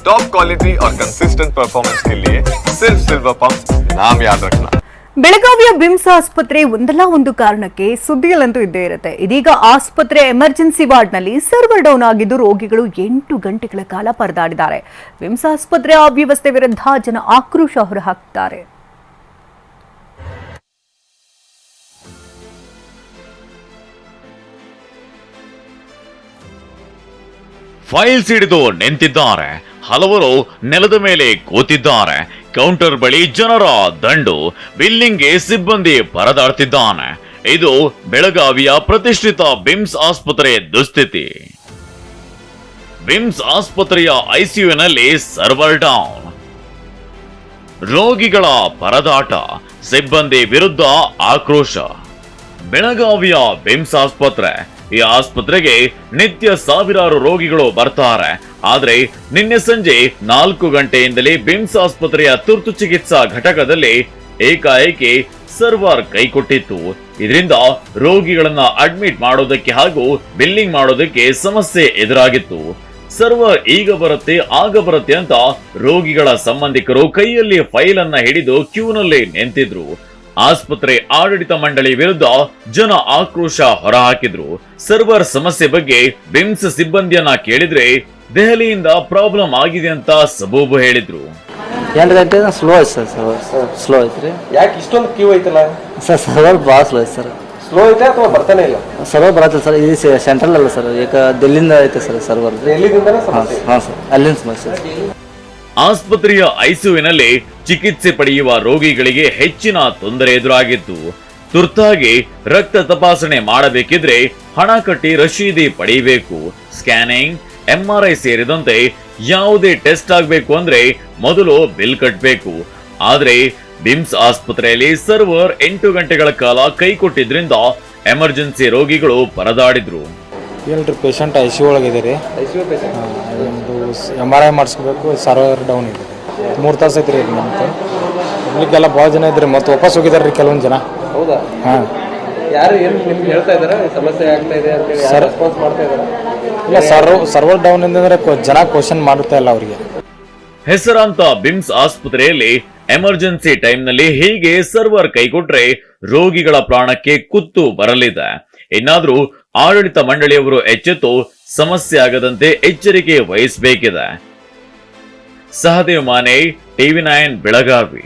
Top quality और consistent performance के लिए सिर्फ सिल्वर पंप नाम याद रखना ಬೆಳಗಾವಿಯ ಬಿಮ್ಸ್ ಆಸ್ಪತ್ರೆ ಒಂದಲ್ಲ ಒಂದು ಕಾರಣಕ್ಕೆ ಸುದ್ದಿಯಲ್ಲಂತೂ ಇದ್ದೇ ಇರುತ್ತೆ ಇದೀಗ ಆಸ್ಪತ್ರೆ ಎಮರ್ಜೆನ್ಸಿ ವಾರ್ಡ್ನಲ್ಲಿ ಸರ್ವರ್ ಡೌನ್ ಆಗಿದ್ದು ರೋಗಿಗಳು ಎಂಟು ಗಂಟೆಗಳ ಕಾಲ ಪರದಾಡಿದ್ದಾರೆ ಬಿಮ್ಸ್ ಆಸ್ಪತ್ರೆ ಅವ್ಯವಸ್ಥೆ ವಿರುದ್ಧ ಜನ ಆಕ್ರೋಶ ಹೊರಹಾಕ್ತಾರೆ ಫೈಲ್ಸ್ ಹಿಡಿದು ನಿಂತಿದ್ದಾರೆ ಹಲವರು ನೆಲದ ಮೇಲೆ ಕೂತಿದ್ದಾರೆ. ಕೌಂಟರ್ ಬಳಿ ಜನರ ದಂಡು ಬಿಲ್ಲಿಂಗ್ಗೆ ಸಿಬ್ಬಂದಿ ಪರದಾಡ್ತಿದ್ದಾನೆ. ಇದು ಬೆಳಗಾವಿಯ ಪ್ರತಿಷ್ಠಿತ ಬಿಮ್ಸ್ ಆಸ್ಪತ್ರೆ ದುಸ್ಥಿತಿ. ಬಿಮ್ಸ್ ಆಸ್ಪತ್ರೆಯ ಐಸಿಯುನಲ್ಲಿ ಸರ್ವರ್ ಡೌನ್. ರೋಗಿಗಳ ಪರದಾಟ, ಸಿಬ್ಬಂದಿ ವಿರುದ್ಧ ಆಕ್ರೋಶ. ಬೆಳಗಾವಿಯ ಬಿಮ್ಸ್ ಆಸ್ಪತ್ರೆ ಈ ಆಸ್ಪತ್ರೆಗೆ ನಿತ್ಯ ಸಾವಿರಾರು ರೋಗಿಗಳು ಬರ್ತಾರೆ. ಆದ್ರೆ ನಿನ್ನೆ ಸಂಜೆ ನಾಲ್ಕು ಗಂಟೆಯಿಂದಲೇ ಬಿಮ್ಸ್ ಆಸ್ಪತ್ರೆಯ ತುರ್ತು ಚಿಕಿತ್ಸಾ ಘಟಕದಲ್ಲಿ ಏಕಾಏಕಿ ಸರ್ವರ್ ಕೈಕೊಟ್ಟಿತ್ತು ಇದರಿಂದ ರೋಗಿಗಳನ್ನ ಅಡ್ಮಿಟ್ ಮಾಡೋದಕ್ಕೆ ಹಾಗೂ ಬಿಲ್ಲಿಂಗ್ ಮಾಡೋದಕ್ಕೆ ಸಮಸ್ಯೆ ಎದುರಾಗಿತ್ತು. ಸರ್ವರ್ ಈಗ ಬರುತ್ತೆ, ಆಗ ಬರುತ್ತೆ ಅಂತ ರೋಗಿಗಳ ಸಂಬಂಧಿಕರು ಕೈಯಲ್ಲಿ ಫೈಲ್ ಅನ್ನ ಹಿಡಿದು ಕ್ಯೂನಲ್ಲಿ ನಿಂತಿದ್ರು. ಆಸ್ಪತ್ರೆ ಆಡಳಿತ ಮಂಡಳಿ ವಿರುದ್ಧ ಜನ ಆಕ್ರೋಶ ಹೊರಹಾಕಿದ್ರು. ಸರ್ವರ್ ಸಮಸ್ಯೆ ಬಗ್ಗೆ ಬಿಮ್ಸ್ ಸಿಬ್ಬಂದಿಯನ್ನ ಕೇಳಿದ್ರೆ ದೆಹಲಿಯಿಂದ ಪ್ರಾಬ್ಲಮ್ ಆಗಿದೆ ಅಂತ ಸಬೂಬು ಹೇಳಿದ್ರು. ಎಂಟು ಗಂಟೆ ಸ್ಲೋ ಐತೆ ಸರ್ ಸರ್ವರ್ ಸ್ಲೋ ಐತೆ ಯಾಕೆ ಇಷ್ಟೊಂದು ಕ್ಯೂ ಐತಲ್ಲ? ಸರ್ ಸರ್ವರ್ ಭಾಳ ಸ್ಲೋ ಐತೆ ಸರ್. ಸ್ಲೋ ಐತೆ ಅಥವಾ ಬರ್ತಾನೆ ಇಲ್ಲ? ಸರ್ವರ್ ಬರತ್ತಿಲ್ಲ ಸರ್ ಇದು ಸೆಂಟ್ರಲ್ ಅಲ್ಲ ಸರ್ ಈಗ ದಿಲ್ಲಿಂದ ಐತೆ ಸರ್ ಸರ್ವರ್ ಎಲ್ಲಿಂದ ಹಾಂ ಸರ್ ಅಲ್ಲಿಂದ ಸಮಸ್ಯೆ ಆಸ್ಪತ್ರೆಯ ಐಸುವಿನಲ್ಲಿ ಚಿಕಿತ್ಸೆ ಪಡೆಯುವ ರೋಗಿಗಳಿಗೆ ಹೆಚ್ಚಿನ ತೊಂದರೆ ಎದುರಾಗಿತ್ತು ತುರ್ತಾಗಿ ರಕ್ತ ತಪಾಸಣೆ ಮಾಡಬೇಕಿದ್ರೆ ಹಣ ಕಟ್ಟಿ ರಶೀದಿ ಪಡೆಯಬೇಕು. ಸ್ಕ್ಯಾನಿಂಗ್, ಎಂಆರ್ಐ ಸೇರಿದಂತೆ ಯಾವುದೇ ಟೆಸ್ಟ್ ಆಗಬೇಕು ಅಂದ್ರೆ ಮೊದಲು ಬಿಲ್ ಕಟ್ಟಬೇಕು ಆದ್ರೆ ಬಿಮ್ಸ್ ಆಸ್ಪತ್ರೆಯಲ್ಲಿ ಸರ್ವರ್ ಎಂಟು ಗಂಟೆಗಳ ಕಾಲ ಕೈ ಕೊಟ್ಟಿದ್ರಿಂದ ಎಮರ್ಜೆನ್ಸಿ ರೋಗಿಗಳು ಪರದಾಡಿದ್ರು. ಇಲ್ರಿ ಪೇಷಂಟ್ ಐ ಸಿ ಒಳಗಿದೆ ರೀ ಪೇಷಂಟ್ ಒಂದು ಎಂ ಆರ್ ಐ ಮಾಡಿಸ್ಕೋಬೇಕು ಸರ್ವರ್ ಡೌನ್ ಇದೆ. ಮೂರು ತಾಸು ಐತ್ರಿ ನಮ್ಗೆ ಇಲ್ಲಿಗೆಲ್ಲ ಭಾಳ ಜನ ಇದ್ರಿ ಮತ್ತೆ ವಾಪಸ್ ಹೋಗಿದಾರೆ ರೀ ಕೆಲವೊಂದು ಜನ. ಹೌದಾ? ಹಾಂ. ಯಾರು ಏನು ನಿಮ್ಗೆ ಹೇಳ್ತಾ ಇದಾರೆ? ಸಮಸ್ಯೆ ಆಗ್ತಾ ಇದೆ ಅಂತೇಳಿ ಯಾರು ಸರ್. ರೆಸ್ಪಾನ್ಸ್ ಮಾಡ್ತಾ ಇದಾರೆ? ಇಲ್ಲ ಸರ್ವ್ ಸರ್ವರ್ ಡೌನ್ ಅಂದ್ರೆ ಜನ ಕ್ವಶನ್ ಮಾಡುತ್ತಾ ಇಲ್ಲ ಅವರಿಗೆ. ಹೆಸರಾಂತ ಬಿಮ್ಸ್ ಆಸ್ಪತ್ರೆಯಲ್ಲಿ ಎಮರ್ಜೆನ್ಸಿ ಟೈಮ್ನಲ್ಲಿ ಹೀಗೆ ಸರ್ವರ್ ಕೈಕೊಟ್ರೆ ರೋಗಿಗಳ ಪ್ರಾಣಕ್ಕೆ ಕುತ್ತು ಬರಲಿದೆ. ಇನ್ನಾದ್ರೂ ಆಡಳಿತ ಮಂಡಳಿಯವರು ಎಚ್ಚೆತ್ತು ಸಮಸ್ಯೆ ಆಗದಂತೆ ಎಚ್ಚರಿಕೆ ವಹಿಸಬೇಕಿದೆ. Sahadev Mane TV nine Belagavi.